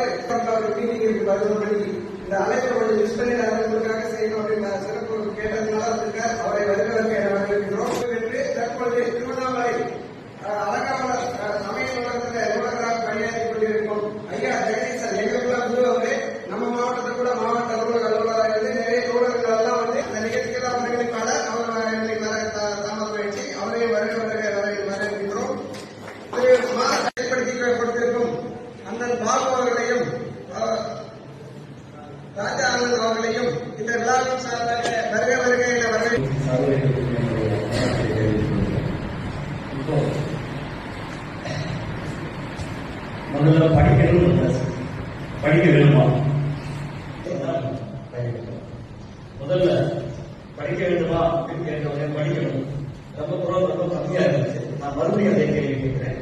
சிறப்பான எக்ஸாம்பிளாக ஒரு திருவண்ணாமலை அவர்களையும் ராஜா ஆனந்த் அவர்களையும் இந்த விழாவின் சார்பாக வருக வருக என வரவேற்கிறோம் முதல்ல படிக்கணும் படிக்க வேணுமா முதல்ல படிக்க வேண்டுமா அப்படின்னு கேட்டவங்க படிக்கணும். ரொம்ப குரல் ரொம்ப கம்மியா இருந்துச்சு. நான் மறுபடியும் அதே கேள்வி கேட்கிறேன்.